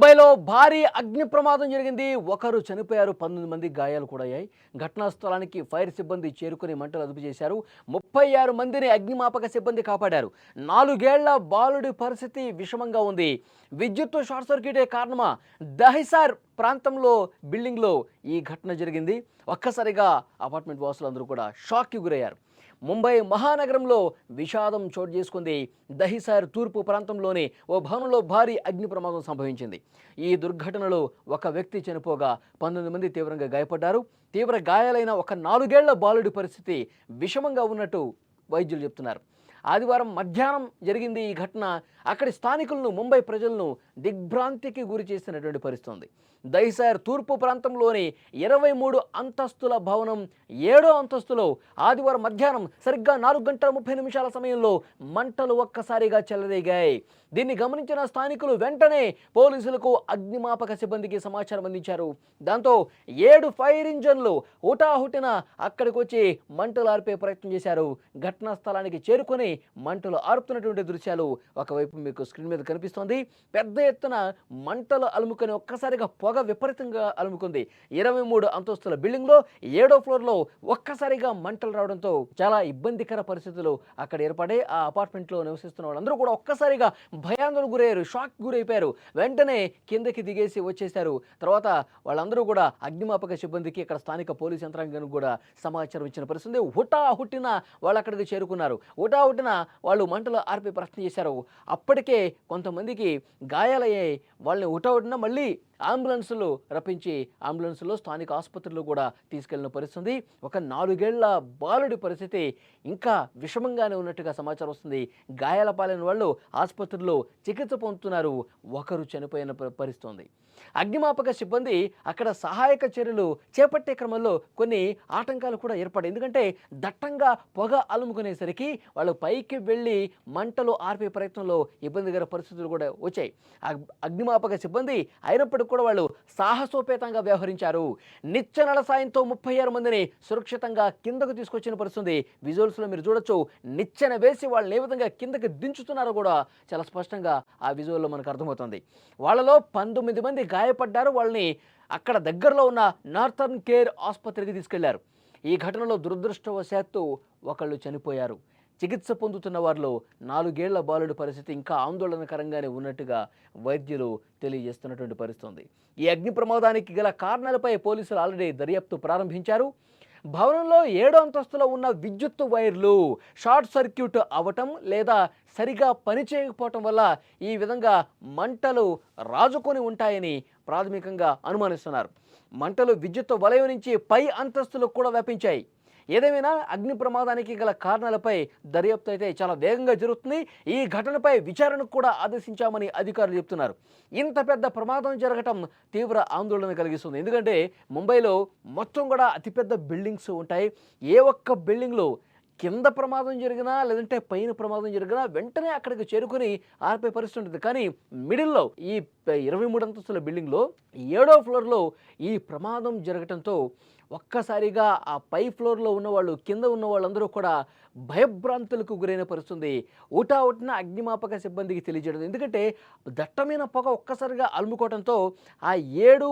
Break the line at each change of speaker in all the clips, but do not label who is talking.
ముంబైలో భారీ అగ్ని ప్రమాదం జరిగింది. ఒకరు చనిపోయారు పంతొమ్మిది మంది గాయాలు కూడా అయ్యాయి ఘటనా స్థలానికి ఫైర్ సిబ్బంది చేరుకుని మంటలు అదుపు చేశారు. ముప్పై ఆరు మందిని అగ్నిమాపక సిబ్బంది కాపాడారు. నాలుగేళ్ళ బాలుడి పరిస్థితి విషమంగా ఉంది. విద్యుత్ షార్ట్ సర్క్యూటే కారణమా? దహిసార్ ప్రాంతంలో బిల్డింగ్లో ఈ ఘటన జరిగింది. ఒక్కసారిగా అపార్ట్మెంట్ వాసులందరూ కూడా షాక్కి గురయ్యారు. ముంబై మహానగరంలో విషాదం చోటు చేసుకుంది. దహిసార్ తూర్పు ప్రాంతంలోని ఓ భవనంలో భారీ అగ్ని ప్రమాదం సంభవించింది. ఈ దుర్ఘటనలో ఒక వ్యక్తి చనిపోగా పంతొమ్మిది మంది తీవ్రంగా గాయపడ్డారు. తీవ్ర గాయాలైన ఒక నాలుగేళ్ళ బాలుడి పరిస్థితి విషమంగా ఉన్నట్టు వైద్యులు చెప్తున్నారు. ఆదివారం మధ్యాహ్నం జరిగింది ఈ ఘటన. అక్కడి స్థానికులను ముంబై ప్రజలను దిగ్భ్రాంతికి గురి చేసినటువంటి పరిస్థితి ఉంది దైసార్ తూర్పు ప్రాంతంలోని ఇరవై మూడు అంతస్తుల భవనం ఏడో అంతస్తులో ఆదివారం మధ్యాహ్నం సరిగ్గా నాలుగు గంటల ముప్పై నిమిషాల సమయంలో మంటలు ఒక్కసారిగా చెలరేగాయి. దీన్ని గమనించిన స్థానికులు వెంటనే పోలీసులకు అగ్నిమాపక సిబ్బందికి సమాచారం అందించారు. దాంతో ఏడు ఫైర్ ఇంజన్లు హుటాహుటిన అక్కడికి వచ్చి మంటలు ఆర్పే ప్రయత్నం చేశారు. ఘటనా స్థలానికి చేరుకొని మంటలు ఆర్పుతున్నటువంటి దృశ్యాలు ఒకవైపు మీకు స్క్రీన్ మీద కనిపిస్తోంది. పెద్ద ఎత్తున మంటలు అలుముకొని ఒక్కసారిగా పొగ విపరీతంగా అలుముకుంది. ఇరవై మూడు అంతస్తుల బిల్డింగ్లో ఏడో ఫ్లోర్లో ఒక్కసారిగా మంటలు రావడంతో చాలా ఇబ్బందికర పరిస్థితులు అక్కడ ఏర్పడే ఆ అపార్ట్మెంట్లో నివసిస్తున్న వాళ్ళందరూ కూడా ఒక్కసారిగా భయాందోళన గురయ్యారు. షాక్ గురైపోయారు. వెంటనే కిందకి దిగేసి వచ్చేశారు. తర్వాత వాళ్ళందరూ కూడా అగ్నిమాపక సిబ్బందికి ఇక్కడ స్థానిక పోలీస్ యంత్రాంగానికి కూడా సమాచారం ఇచ్చిన పరిస్థితి హుటా హుట్టిన వాళ్ళు అక్కడికి చేరుకున్నారు. హుటా హుట్టిన వాళ్ళు మంటలు ఆర్పే ప్రయత్నం చేశారు. అప్పటికే కొంతమందికి గాయాలయ్యాయి. వాళ్ళని హుటా మళ్ళీ అంబులెన్సులు రప్పించి అంబులెన్సులో స్థానిక ఆసుపత్రులు కూడా తీసుకెళ్ళిన పరిస్థితి. ఒక నాలుగేళ్ళ బాలుడి పరిస్థితి ఇంకా విషమంగానే ఉన్నట్టుగా సమాచారం వస్తుంది. గాయాల పాలైన వాళ్ళు ఆసుపత్రుల్లో చికిత్స పొందుతున్నారు. ఒకరు చనిపోయిన ప- అగ్నిమాపక సిబ్బంది అక్కడ సహాయక చర్యలు చేపట్టే క్రమంలో కొన్ని ఆటంకాలు కూడా ఏర్పడాయి ఎందుకంటే దట్టంగా పొగ అలుముకునేసరికి వాళ్ళు పైకి వెళ్ళి మంటలు ఆర్పే ప్రయత్నంలో ఇబ్బందికర పరిస్థితులు కూడా వచ్చాయి. అగ్నిమాపక సిబ్బంది అయినప్పటికీ కూడా వాళ్ళు సాహసోపేతంగా వ్యవహరించారు. నిచ్చెనల సాయంతో ముప్పై ఆరు మందిని సురక్షితంగా కిందకు తీసుకొచ్చిన పరిస్థితి విజువల్స్లో మీరు చూడొచ్చు. నిచ్చెన వేసి వాళ్ళని ఏ విధంగా కిందకి దించుతున్నారో కూడా చాలా స్పష్టంగా ఆ విజువల్లో మనకు అర్థమవుతుంది. వాళ్ళలో పంతొమ్మిది మంది గాయపడ్డారు. వాళ్ళని అక్కడ దగ్గరలో ఉన్న నార్థర్న్ కేర్ ఆసుపత్రికి తీసుకెళ్ళారు. ఈ ఘటనలో దురదృష్టవశాత్తు ఒకళ్ళు చనిపోయారు. చికిత్స పొందుతున్న వారిలో నాలుగేళ్ళ బాలుడి పరిస్థితి ఇంకా ఆందోళనకరంగానే ఉన్నట్టుగా వైద్యులు తెలియజేస్తున్నటువంటి పరిస్థితి ఉంది ఈ అగ్ని ప్రమాదానికి గల కారణాలపై పోలీసులు ఆల్రెడీ దర్యాప్తు ప్రారంభించారు. భవనంలో ఏడో అంతస్తులో ఉన్న విద్యుత్ వైర్లు షార్ట్ సర్క్యూట్ అవటం లేదా సరిగా పనిచేయకపోవటం వల్ల ఈ విధంగా మంటలు రాజుకొని ఉంటాయని ప్రాథమికంగా అనుమానిస్తున్నారు. మంటలు విద్యుత్ వలయం నుంచి పై అంతస్తులకు కూడా వ్యాపించాయి. ఏదేమైనా అగ్ని ప్రమాదానికి గల కారణాలపై దర్యాప్తు అయితే చాలా వేగంగా జరుగుతుంది. ఈ ఘటనపై విచారణకు కూడా ఆదేశించామని అధికారులు చెప్తున్నారు. ఇంత పెద్ద ప్రమాదం జరగటం తీవ్ర ఆందోళన కలిగిస్తుంది. ఎందుకంటే ముంబైలో మొత్తం కూడా అతిపెద్ద బిల్డింగ్స్ ఉంటాయి. ఏ ఒక్క బిల్డింగ్లో కింద ప్రమాదం జరిగినా లేదంటే పైన ప్రమాదం జరిగినా వెంటనే అక్కడికి చేరుకొని ఆర్పే పరిస్థితి ఉంటుంది. కానీ మిడిల్లో ఈ ఇరవై మూడు అంతస్తుల బిల్డింగ్లో ఏడో ఫ్లోర్లో ఈ ప్రమాదం జరగటంతో ఒక్కసారిగా ఆ పై ఫ్లోర్లో ఉన్నవాళ్ళు కింద ఉన్న వాళ్ళందరూ కూడా భయభ్రాంతులకు గురైన పరుస్తుంది. ఊటా ఊటిన అగ్నిమాపక సిబ్బందికి తెలియజేయడం. ఎందుకంటే దట్టమైన పొగ ఒక్కసారిగా అలుముకోవడంతో ఆ ఏడు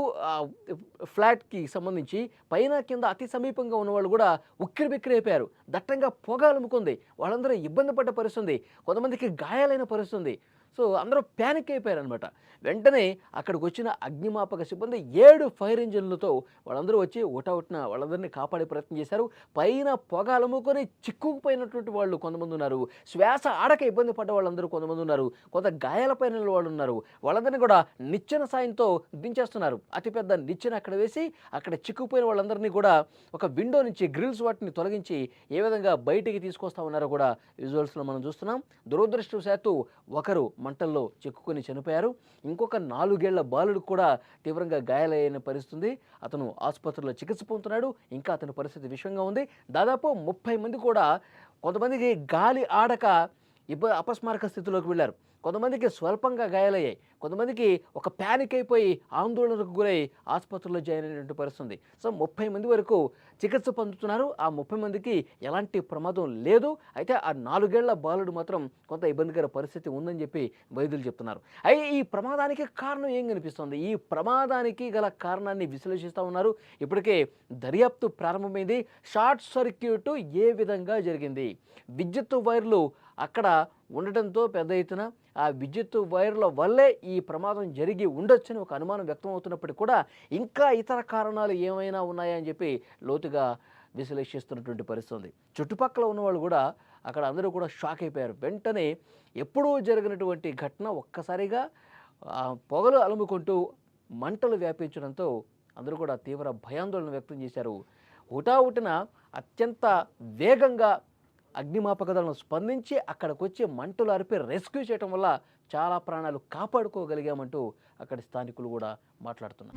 ఫ్లాట్కి సంబంధించి పైన కింద అతి సమీపంగా ఉన్న వాళ్ళు కూడా ఉక్కిరి బిక్కిరి అయిపోయారు. దట్టంగా పొగ అలుముకుంది. వాళ్ళందరూ ఇబ్బంది పడ్డ పరుస్తుంది కొంతమందికి గాయాలైన పరుస్తుంది సో అందరూ ప్యానిక్ అయిపోయారు అనమాట వెంటనే అక్కడికి వచ్చిన అగ్నిమాపక సిబ్బంది ఏడు ఫైర్ ఇంజిన్లతో వాళ్ళందరూ వచ్చి ఊటవుట్న వాళ్ళందరినీ కాపాడే ప్రయత్నం చేశారు. పైన పొగ అలుముకొని చిక్కుకుపోయినటువంటి వాళ్ళు కొంతమంది ఉన్నారు. శ్వాస ఆడక ఇబ్బంది పడ్డ వాళ్ళందరూ కొంతమంది ఉన్నారు. కొంత గాయాలపైన వాళ్ళు ఉన్నారు. వాళ్ళందరినీ కూడా నిచ్చెన సాయంతో దించేస్తున్నారు. అతిపెద్ద నిచ్చెన అక్కడ వేసి అక్కడ చిక్కుపోయిన వాళ్ళందరినీ కూడా ఒక విండో నుంచి గ్రిల్స్ వాటిని తొలగించి ఏ విధంగా బయటికి తీసుకొస్తా ఉన్నారో కూడా విజువల్స్లో మనం చూస్తున్నాం. దురదృష్టవశాత్తు ఒకరు మంటల్లో చిక్కుకొని చనిపోయారు. ఇంకొక నాలుగేళ్ళ బాలుడు కూడా తీవ్రంగా గాయాలైన పరిస్థితుంది. అతను ఆసుపత్రిలో చికిత్స పొందుతున్నాడు. ఇంకా అతని పరిస్థితి విషయంగా ఉంది. దాదాపు ముప్పై మంది కూడా కొంతమందికి గాలి ఆడక ఇబ్బ అపస్మారక స్థితిలోకి వెళ్ళారు. కొంతమందికి స్వల్పంగా గాయాలయ్యాయి. కొంతమందికి ఒక ప్యానిక్ అయిపోయి ఆందోళనకు గురై ఆసుపత్రిలో జాయిన్ అయినటువంటి పరిస్థితుంది. సో ముప్పై మంది వరకు చికిత్స పొందుతున్నారు. ఆ ముప్పై మందికి ఎలాంటి ప్రమాదం లేదు. అయితే ఆ నాలుగేళ్ళ బాలుడు మాత్రం కొంత ఇబ్బందికర పరిస్థితి ఉందని చెప్పి వైద్యులు చెప్తున్నారు. అయితే ఈ ప్రమాదానికి కారణం ఏం కనిపిస్తుంది? ఈ ప్రమాదానికి గల కారణాన్ని విశ్లేషిస్తూ ఉన్నారు. ఇప్పటికే దర్యాప్తు ప్రారంభమైంది. షార్ట్ సర్క్యూట్ ఏ విధంగా జరిగింది? విద్యుత్ వైర్లు అక్కడ ఉండటంతో పెద్ద ఎత్తున ఆ విద్యుత్ వైర్ల వల్లే ఈ ప్రమాదం జరిగి ఉండొచ్చని ఒక అనుమానం వ్యక్తం అవుతున్నప్పటికీ కూడా ఇంకా ఇతర కారణాలు ఏమైనా ఉన్నాయా అని చెప్పి లోతుగా విశ్లేషిస్తున్నటువంటి పరిస్థితి చుట్టుపక్కల ఉన్న వాళ్ళు కూడా అక్కడ అందరూ కూడా షాక్ అయిపోయారు. వెంటనే ఎప్పుడూ జరిగినటువంటి ఘటన ఒక్కసారిగా పొగలు అలుముకుంటూ మంటలు వ్యాపించడంతో అందరూ కూడా తీవ్ర భయాందోళన వ్యక్తం చేశారు. హుటాహుటిన అత్యంత వేగంగా అగ్నిమాపక దళం స్పందించి అక్కడికి వచ్చి మంటలు అరిపి రెస్క్యూ చేయడం వల్ల చాలా ప్రాణాలు కాపాడుకోగలిగామంటూ అక్కడి స్థానికులు కూడా మాట్లాడుతున్నారు.